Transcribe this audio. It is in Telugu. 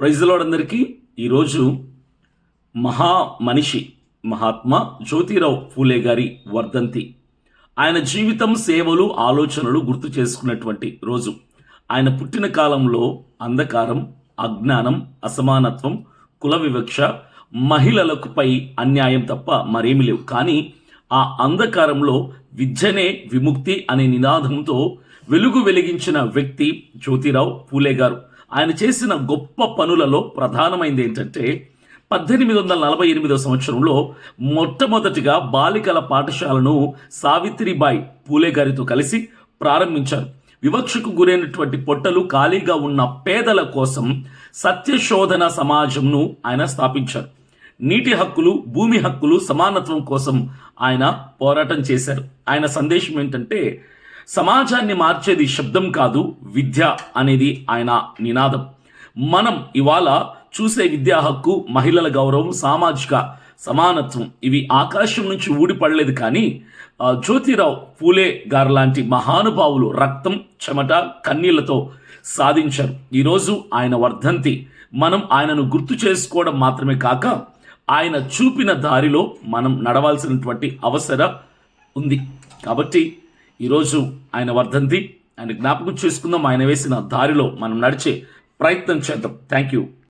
ప్రైజ్లోడందరికీ ఈరోజు మహా మనిషి మహాత్మా జ్యోతిరావు ఫూలే గారి వర్ధంతి. ఆయన జీవితం సేవలు ఆలోచనలు గుర్తు చేసుకున్నటువంటి రోజు. ఆయన పుట్టిన కాలంలో అంధకారం అజ్ఞానం అసమానత్వం కుల వివక్ష మహిళలకు పై అన్యాయం తప్ప మరేమి లేవు. కానీ ఆ అంధకారంలో విద్యనే విముక్తి అనే నినాదంతో వెలుగు వెలిగించిన వ్యక్తి జ్యోతిరావు పూలే గారు. ఆయన చేసిన గొప్ప పనులలో ప్రధానమైంది ఏంటంటే పద్దెనిమిది వందల నలభై ఎనిమిదో సంవత్సరంలో మొట్టమొదటిగా బాలికల పాఠశాలను సావిత్రిబాయి పూలే గారితో కలిసి ప్రారంభించారు. వివక్షకు గురైనటువంటి పొట్టలు ఖాళీగా ఉన్న పేదల కోసం సత్యశోధన సమాజంను ఆయన స్థాపించారు. నీటి హక్కులు భూమి హక్కులు సమానత్వం కోసం ఆయన పోరాటం చేశారు. ఆయన సందేశం ఏంటంటే సమాజాన్ని మార్చేది శబ్దం కాదు విద్య అనేది ఆయన నినాదం. మనం ఇవాళ చూసే విద్యా హక్కు మహిళల గౌరవం సామాజిక సమానత్వం ఇవి ఆకాశం నుంచి ఊడిపడలేదు కానీ జ్యోతిరావు పూలే గారు లాంటి మహానుభావులు రక్తం చెమట కన్నీళ్ళతో సాధించారు. ఈరోజు ఆయన వర్ధంతి. మనం ఆయనను గుర్తు చేసుకోవడం మాత్రమే కాక ఆయన చూపిన దారిలో మనం నడవాల్సినటువంటి అవసరం ఉంది. కాబట్టి ఈరోజు ఆయన వర్ధంతి. ఆయన జ్ఞాపకం చేసుకుందాం. ఆయన వేసిన దారిలో మనం నడిచే ప్రయత్నం చేద్దాం. Thank you